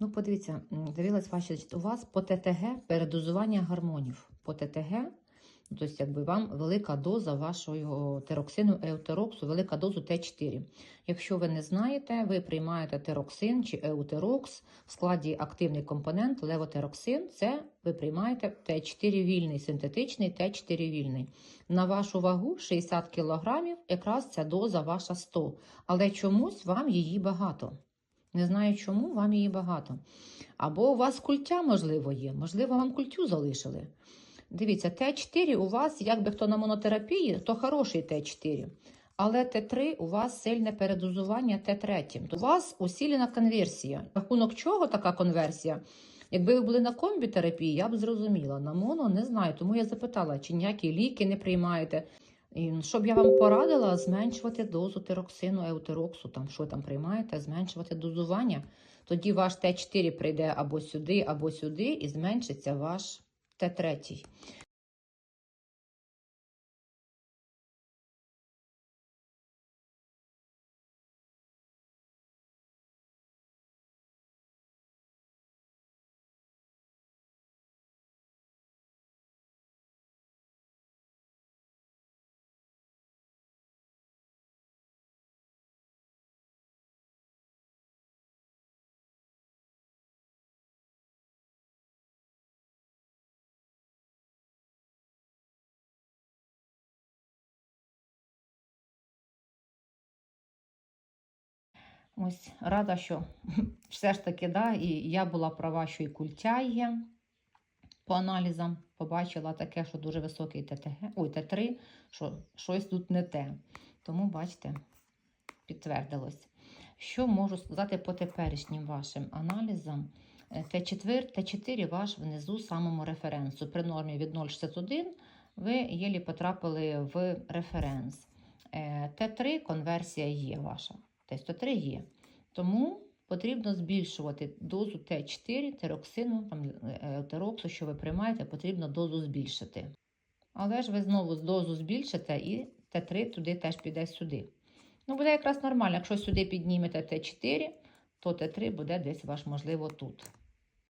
Ну, подивіться, дивилась ваші, у вас по ТТГ передозування гормонів. По ТТГ, тобто, якби вам велика доза вашого тероксину еутероксу, велика доза Т4. Якщо ви не знаєте, ви приймаєте тероксин чи еутерокс в складі активний компонент левотероксин. Це ви приймаєте Т4 вільний, синтетичний Т4 вільний. На вашу вагу 60 кг, якраз ця доза ваша 100. Але чомусь вам її багато. Не знаю, чому вам її багато. Або у вас культя, можливо, є. Можливо, вам культю залишили. Дивіться, Т4 у вас, якби хто на монотерапії, то хороший Т4. Але Т3 у вас сильне передозування Т3. У вас усілена конверсія. Рахунок чого така конверсія? Якби ви були на комбітерапії, я б зрозуміла. На моно не знаю, тому я запитала, чи ніякі ліки не приймаєте. І щоб я вам порадила зменшувати дозу тероксину, еутероксу, там що там приймаєте, зменшувати дозування. Тоді ваш Т4 прийде або сюди, або сюди, і зменшиться ваш Т3. Ось рада, що все ж таки, да, і я була права, що і культя є по аналізам. Побачила таке, що дуже високий ТТГ, ой, Т3, що щось тут не те. Тому, бачите, підтвердилось. Що можу сказати по теперішнім вашим аналізам? Е, Т4, Т4 ваш внизу самому референсу. При нормі від 0,61 ви єлі потрапили в референс. Е, Т3 конверсія є ваша. Т103 є. Тому потрібно збільшувати дозу Т4, тероксину, там, тероксу, що ви приймаєте, потрібно дозу збільшити. Але ж ви знову дозу збільшите і Т3 туди теж піде сюди. Ну, буде якраз нормально. Якщо сюди піднімете Т4, то Т3 буде десь ваш, можливо, тут.